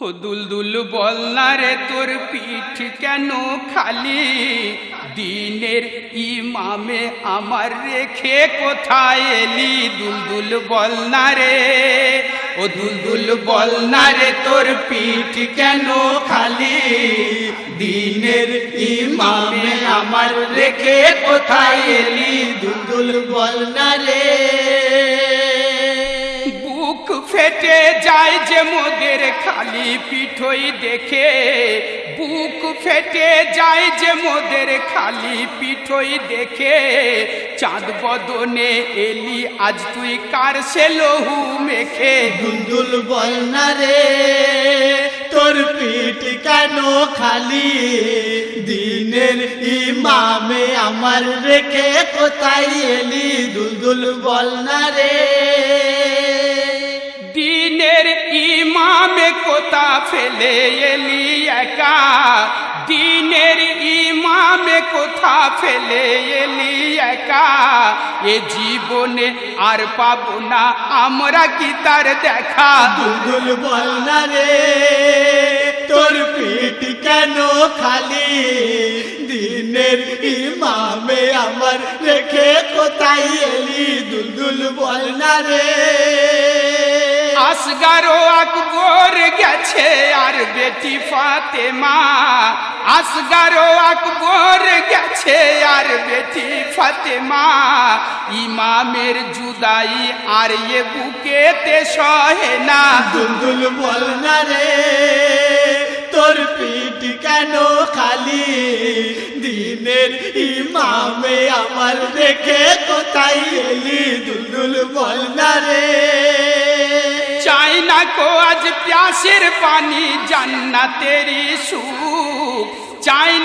ও দুলদুল বল না রে তোর পিঠ কেন খালি? দিনের ইমামে আমার রেখে কোথায় এলি দুলদুল বল না রে ও দুলদুল বল না রে তোর পিঠ কেন খালি? দিনের ইমামে আমার রেখে কোথায় এলি দুলদুল বল বুক ফেটে যায় যে মোদের খালি পিঠই দেখে। বুক ফেটে যায় যে মোদের খালি পিঠই দেখে। চাঁদ বদনে এলি, আজ তুই কার সে লহু মেখে? দুলদুল বল না রে, তোর পিঠ কেন খালি? দিনের ইমামে আমার রেখে কোথায় এলি? দুলদুল বল না রে। ইমামে কোথা ফেলে এলি একা? দিনের ইমামে কোথা ফেলে এলি একা? এ জীবনে আর পাবো না, আমরা কি তার দেখা? দুলদুল বল না রে, তোর পিঠ কেন খালি? দিনের ইমামে আমার রেখে কোথায় এলি? দুলদুল বল না রে। আসগারো আকবর গেছে আর বেটি ফাতেমা। আসগারো আকবর গেছে আর বেটি ফাতেমা। ইমামের জুদাই আর এ বুকেতে সহে না। দুলদুল বল না রে, তোর পিঠ কেন খালি? দিনের ইমামে আমার রেখে কোথায় এলি? দুলদুল বল না রে। दुनिया को आज प्यासिर पानी जानना तेरी सूख। चाइना